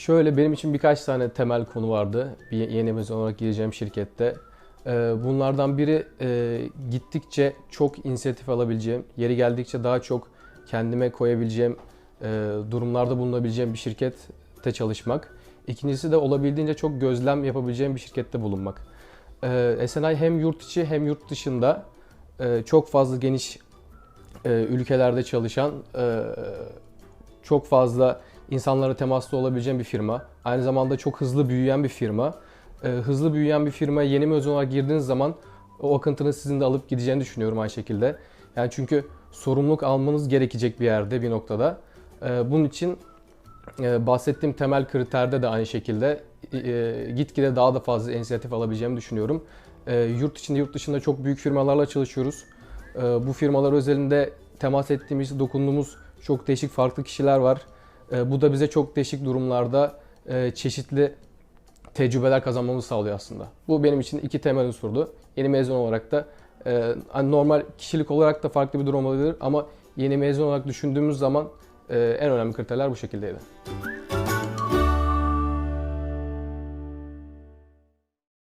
Şöyle benim için birkaç tane temel konu vardı. Bir yeni mezun olarak gireceğim şirkette. Ee, Bunlardan biri e, gittikçe çok inisiyatif alabileceğim, yeri geldikçe daha çok kendime koyabileceğim e, durumlarda bulunabileceğim bir şirkette çalışmak. İkincisi de olabildiğince çok gözlem yapabileceğim bir şirkette bulunmak. Ee, SNI hem yurt içi hem yurt dışında e, çok fazla geniş ülkelerde çalışan, çok fazla insanlara temaslı olabileceğim bir firma. Aynı zamanda çok hızlı büyüyen bir firma. Ee, hızlı büyüyen bir firmaya yeni mezun olarak girdiğiniz zaman o akıntının sizin de alıp gideceğini düşünüyorum aynı şekilde. Yani çünkü sorumluluk almanız gerekecek bir yerde bir noktada. Ee, bunun için e, bahsettiğim temel kriterde de aynı şekilde e, gitgide daha da fazla inisiyatif alabileceğimi düşünüyorum. E, yurt içinde yurt dışında çok büyük firmalarla çalışıyoruz. E, bu firmalar özelinde temas ettiğimiz, dokunduğumuz çok değişik farklı kişiler var. E, bu da bize çok değişik durumlarda e, çeşitli tecrübeler kazanmamızı sağlıyor aslında. Bu benim için iki temel unsurdu. Yeni mezun olarak da e, hani normal kişilik olarak da farklı bir durum olabilir ama yeni mezun olarak düşündüğümüz zaman en önemli kriterler bu şekildeydi.